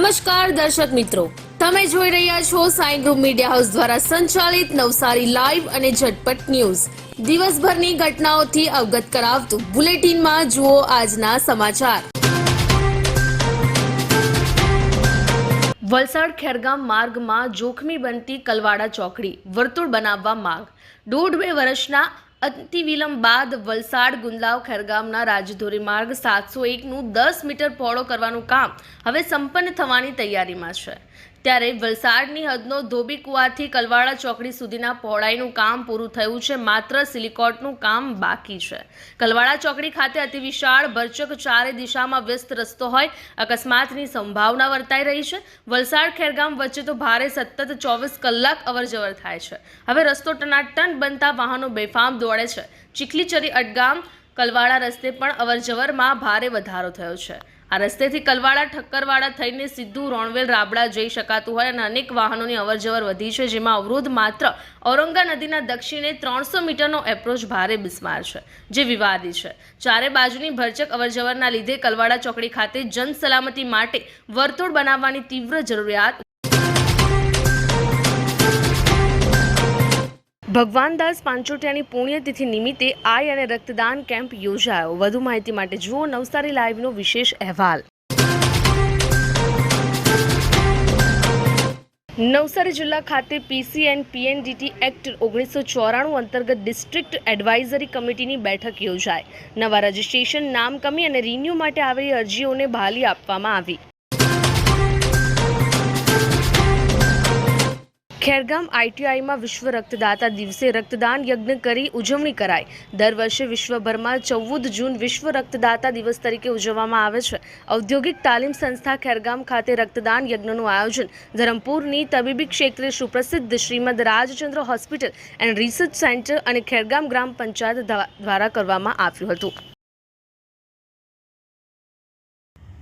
નમસ્કાર દર્શક મિત્રો. તમે જોઈ રહ્યા છો સાઈ ગ્રુપ મીડિયા હાઉસ દ્વારા સંચાલિત નવસારી લાઈવ અને ઝટપટ ન્યૂઝ. દિવસભરની ઘટનાઓથી અવગત કરાવતું બુલેટિનમાં જુઓ આજના સમાચાર. વલસાડ ખેરગામ માર્ગમાં જોખમી બનતી કલવાડા ચોકડી વર્તુળ બનાવવા માંગ. દોઢ બે વર્ષના અતિ વિલંબ બાદ વલસાડ, ગુંદલાવ, ખેરગામના રાજધોરી માર્ગ સાતસો એકનું દસ મીટર પહોળો કરવાનું કામ હવે સંપન્ન થવાની તૈયારીમાં છે. ત્યારે વલસાડની હદનો ધોબી કુવાથી કલવાડા ચોકડી સુધીના પહોળાઈનું કામ પૂરું થયું છે, માત્ર સિલિકોટનું કામ બાકી છે. કલવાડા ચોકડી ખાતે અતિ વિશાળ ભરચક ચારે દિશામાં વ્યસ્ત રસ્તો હોય, અકસ્માતની સંભાવના વર્તાઈ રહી છે. વલસાડ ખેરગામ વચ્ચે તો ભારે સતત ચોવીસ કલાક અવરજવર થાય છે. હવે રસ્તો ટનાટન બનતા વાહનો બેફામ દોડે છે. ચીખલીચરી અડગામ કલવાડા રસ્તે પણ અવરજવરમાં ભારે વધારો થયો છે. આ રસ્તેથી કલવાડા, ઠક્કરવાડા થઈને સીધું રોણવેલ, રાબડા જઈ શકાતું હોય અને અનેક વાહનોની અવરજવર વધી છે, જેમાં અવરોધ માત્ર ઔરંગા નદીના દક્ષિણે ત્રણસો મીટરનો એપ્રોચ ભારે બિસ્માર છે, જે વિવાદી છે. ચારે બાજુની ભરચક અવરજવરના લીધે કલવાડા ચોકડી ખાતે જન સલામતી માટે વર્તુળ બનાવવાની તીવ્ર જરૂરિયાત ભગવાનદાસ પાંચોટિયાની પુણ્યતિથિ નિમિત્તે આય અને રક્તદાન કેમ્પ યોજાયો. વધુ માહિતી માટે જુઓ નવસારી લાઈવનો વિશેષ અહેવાલ. નવસારી જિલ્લા ખાતે પીસી એન્ડ પીએનડીટી એક્ટ ઓગણીસો ચોરાણું અંતર્ગત ડિસ્ટ્રિક્ટ એડવાઇઝરી કમિટીની બેઠક યોજાઈ. નવા રજિસ્ટ્રેશન નામ કમી અને રિન્યૂ માટે આવેલી અરજીઓને બહાલી આપવામાં આવી. ખેરગામ આઈટીઆઈમાં વિશ્વ રક્તદાતા દિવસે રક્તદાન યજ્ઞ કરી ઉજવણી કરાઈ. દર વર્ષે વિશ્વભરમાં ચૌદ જૂન વિશ્વ રક્તદાતા દિવસ તરીકે ઉજવવામાં આવે છે. ઔદ્યોગિક તાલીમ સંસ્થા ખેરગામ ખાતે રક્તદાન યજ્ઞનું આયોજન. ધરમપુરની તબીબી ક્ષેત્રે સુપ્રસિદ્ધ Shrimad Rajchandra hospital and research centre અને ખેરગામ ગ્રામ પંચાયત દ્વારા કરવામાં આવ્યું હતું.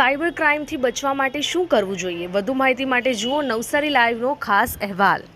સાયબર ક્રાઇમથી બચવા માટે શું કરવું જોઈએ? વધુ માહિતી માટે જુઓ નવસારી લાઈવનો ખાસ અહેવાલ.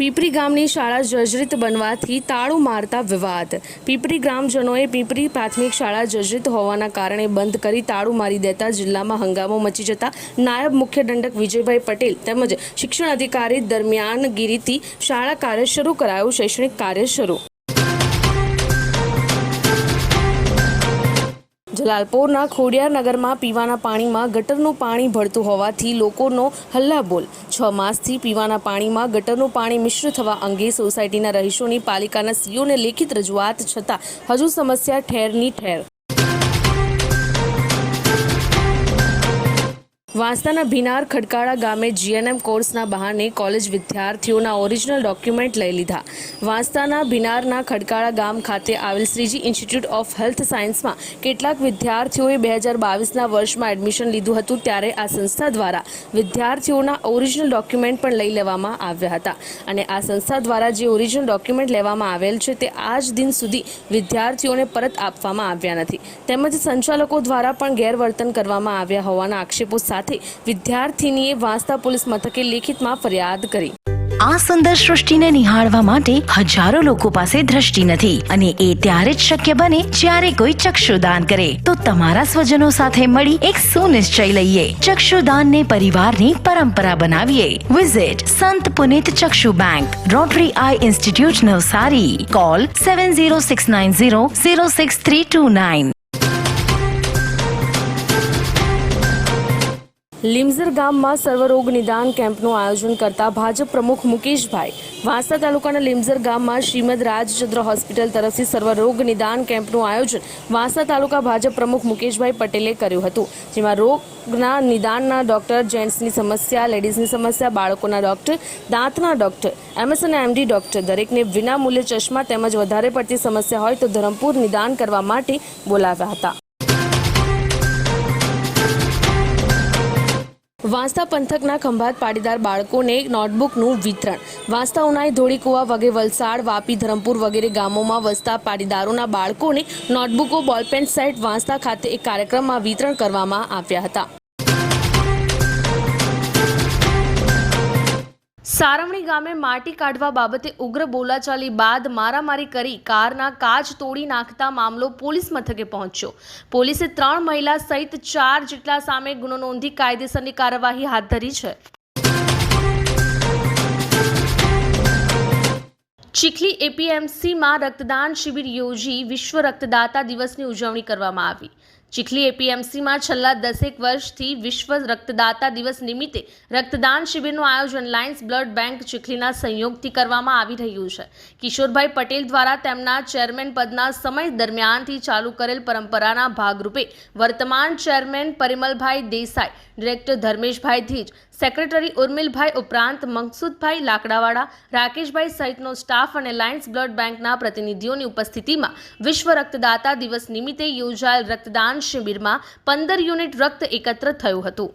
પીપરી ગામની શાળા જર્જરિત બનવાથી તાળું મારતા વિવાદ. પીપરી ગ્રામજનોએ પીપરી પ્રાથમિક શાળા જર્જરિત હોવાના કારણે બંધ કરી તાળું મારી દેતા જિલ્લામાં હંગામો મચી જતા નાયબ મુખ્ય દંડક વિજયભાઈ પટેલ તેમજ શિક્ષણ અધિકારી દરમિયાનગીરીથી શાળા કાર્ય શરૂ કરાયું, શૈક્ષણિક કાર્ય શરૂ. જલાલપોરના ખોડિયાર નગરમાં પીવાના પાણીમાં ગટરનું પાણી ભળતું હોવાથી લોકોનો હલ્લાબોલ. છ માસથી પીવાના પાણીમાં ગટરનું પાણી મિશ્ર થવા અંગે સોસાયટીના રહીશોની પાલિકાના સીઓને લેખિત રજૂઆત છતાં હજુ સમસ્યા ઠેરની ઠેર. વાંસદાના ભીનાર ખડકાળા ગામે જીએનએમ કોર્સના બહાને કોલેજ વિદ્યાર્થીઓના ઓરિજિનલ ડોક્યુમેન્ટ લઈ લીધા. વાંસદાના ભીનારના ખડકાળા ગામ ખાતે આવેલ શ્રીજી ઇન્સ્ટિટ્યૂટ ઓફ હેલ્થ સાયન્સમાં કેટલાક વિદ્યાર્થીઓએ બે હજાર બાવીસના વર્ષમાં એડમિશન લીધું હતું ત્યારે આ સંસ્થા દ્વારા વિદ્યાર્થીઓના ઓરિજિનલ ડોક્યુમેન્ટ પણ લઈ લેવામાં આવ્યા હતા. અને આ સંસ્થા દ્વારા જે ઓરિજિનલ ડોક્યુમેન્ટ લેવામાં આવેલ છે તે આજ દિન સુધી વિદ્યાર્થીઓને પરત આપવામાં આવ્યા નથી. તેમજ સંચાલકો દ્વારા પણ ગેરવર્તન કરવામાં આવ્યા હોવાના આક્ષેપો સાથે વિદ્યાર્થીનીએ વાંસદા પોલીસ મથકે લેખિતમાં ફરિયાદ કરી. આ સુંદર સૃષ્ટિને નિહાળવા માટે હજારો લોકો પાસે દ્રષ્ટિ નથી અને એ ત્યારે જ શક્ય બને જ્યારે કોઈ ચક્ષુદાન કરે. તો તમારા સ્વજનો સાથે મળી એક સુનિશ્ચય લઈએ. ચક્ષુદાન ને પરિવારની પરંપરા બનાવીએ. Visit Sant Punit Chakshu bank Rotary eye institute Navsari. Call seven zero six nine zero zero six three two nine Limzar ગામમાં સર્વરોગ નિદાન કેમ્પનું આયોજન કરતા ભાજપ પ્રમુખ મુકેશભાઈ. વાંસદા તાલુકાના લીમઝર ગામમાં શ્રીમદ રાજચંદ્ર હોસ્પિટલ તરફથી સર્વરોગ નિદાન કેમ્પનું આયોજન વાંસદા તાલુકા ભાજપ પ્રમુખ મુકેશભાઈ પટેલે કર્યું હતું, જેમાં રોગના નિદાનના ડોક્ટર, જેન્ટ્સની સમસ્યા, લેડીઝની સમસ્યા, બાળકોના ડોક્ટર, દાંતના ડોક્ટર, એમએસ અને એમડી ડોક્ટર, દરેકને વિના મૂલ્યે ચશ્મા તેમજ વધારે પડતી સમસ્યા હોય તો ધરમપુર નિદાન કરવા માટે બોલાવ્યા હતા. વાંસદા પંથકના ખંભાત પાટીદાર બાળકોને નોટબુકનું વિતરણ. વાંસદા ઉનાઈ ધોળીકુવા વગેરે વલસાડ, વાપી, ધરમપુર વગેરે ગામોમાં વસતા પાટીદારોના બાળકોને નોટબુકો, બોલપેન સેટ વાંસદા ખાતે એક કાર્યક્રમમાં વિતરણ કરવામાં આવ્યા હતા. સારવણી ગામે માટી કાઢવા બાબતે ઉગ્ર બોલાચાલી બાદ મારામારી કરી કારના કાચ તોડી નાખતા મામલો પોલીસ મથકે પહોંચ્યો. પોલીસે ત્રણ મહિલા સહિત ચાર જેટલા સામે ગુનો નોંધી કાયદેસરની કાર્યવાહી હાથ ધરી છે. ચીખલી એપીએમસીમાં રક્તદાન શિબિર યોજી વિશ્વ રક્તદાતા દિવસની ઉજવણી કરવામાં આવી. ચીખલી એપીએમસીમાં છેલ્લા દસેક વર્ષથી વિશ્વ રક્તદાતા દિવસ નિમિત્તે રક્તદાન શિબિરનું આયોજન લાયન્સ બ્લડ બેંક ચીખલીના સંયોગથી કરવામાં આવી રહ્યું છે. કિશોરભાઈ પટેલ દ્વારા તેમના ચેરમેન પદના સમય દરમિયાનથી ચાલુ કરેલ પરંપરાના ભાગરૂપે વર્તમાન chairman Parimalbhai Desai, director Dharmeshbhai Dhij secretary Urmilbhai ઉપરાંત મનસુદભાઈ લાકડાવાળા, રાકેશભાઈ સહિતનો સ્ટાફ અને લાયન્સ બ્લડ બેંકના પ્રતિનિધિઓની ઉપસ્થિતિમાં વિશ્વ રક્તદાતા દિવસ નિમિત્તે યોજાયેલ રક્તદાન શિબિરમાં પંદર યુનિટ રક્ત એકત્ર થયું હતું.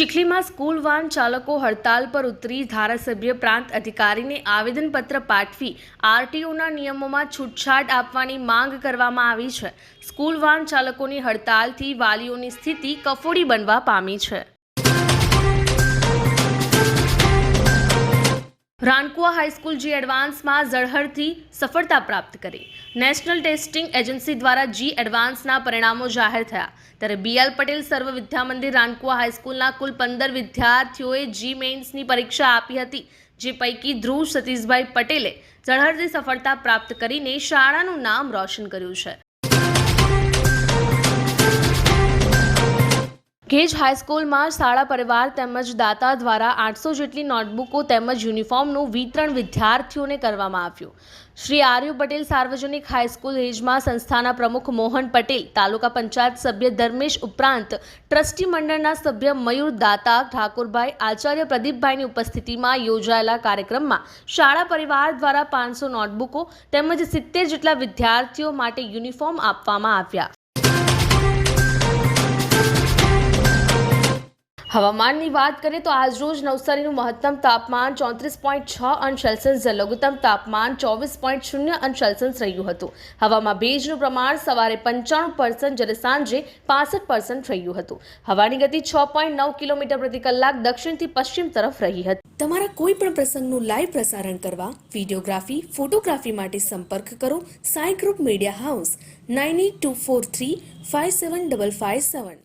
ચીખલીમાં સ્કૂલ વાન ચાલકો હડતાલ પર ઉતરી ધારાસભ્ય પ્રાંત અધિકારીને આવેદનપત્ર પાઠવી આરટીઓના નિયમોમાં છૂટછાટ આપવાની માંગ કરવામાં આવી છે. સ્કૂલ વાન ચાલકોની હડતાલથી વાલીઓની સ્થિતિ કફોડી બનવા પામી છે. રાનકુવા હાઈસ્કૂલ જી એડવાન્સમાં ઝળહળથી સફળતા પ્રાપ્ત કરી. નેશનલ ટેસ્ટિંગ એજન્સી દ્વારા જી એડવાન્સના પરિણામો જાહેર થયા. ત્યારે બીએલ પટેલ સર્વ વિદ્યા મંદિર રાનકુવા હાઈસ્કૂલના કુલ પંદર વિદ્યાર્થીઓએ જી મેઇન્સની પરીક્ષા આપી હતી, જે પૈકી ધ્રુવ સતીશભાઈ પટેલે ઝળહળથી સફળતા પ્રાપ્ત કરીને શાળાનું નામ રોશન કર્યું છે. ગેજ હાઈસ્કૂલમાં શાળા પરિવાર તેમજ દાતા દ્વારા આઠસો જેટલી નોટબુકો તેમજ યુનિફોર્મનું વિતરણ વિદ્યાર્થીઓને કરવામાં આવ્યું. શ્રી આર્યુ પટેલ સાર્વજનિક હાઈસ્કૂલ હેજમાં સંસ્થાના પ્રમુખ મોહન પટેલ, તાલુકા પંચાયત સભ્ય ધર્મેશ ઉપરાંત ટ્રસ્ટી મંડળના સભ્ય મયુર દાતા, ઠાકોરભાઈ, આચાર્ય પ્રદીપભાઈની ઉપસ્થિતિમાં યોજાયેલા કાર્યક્રમમાં શાળા પરિવાર દ્વારા પાંચસો નોટબુકો તેમજ સિત્તેર જેટલા વિદ્યાર્થીઓ માટે યુનિફોર્મ આપવામાં આવ્યા. હવામાનની વાત કરીએ તો આજરોજ નવસારીનું મહત્તમ તાપમાન ચોત્રીસ પોઈન્ટ છ અંશ સેલ્સિયસ, લઘુત્તમ તાપમાન ચોવીસ પોઈન્ટ શૂન્ય અંશ સેલ્સિયસ રહ્યું હતું. હવામાં ભેજનું પ્રમાણ સવારે પંચાણું પર્સન્ટ જ્યારે સાંજે પાસઠ પર્સન્ટ રહ્યું હતું. હવાની ગતિ છ પોઈન્ટ નવ કિલોમીટર પ્રતિ કલાક દક્ષિણથી પશ્ચિમ તરફ રહી હતી. તમારા કોઈ પણ પ્રસંગનું લાઈવ પ્રસારણ કરવા વિડીયોગ્રાફી, ફોટોગ્રાફી માટે સંપર્ક કરો Sai group media house, nine eight two four three five seven double five seven.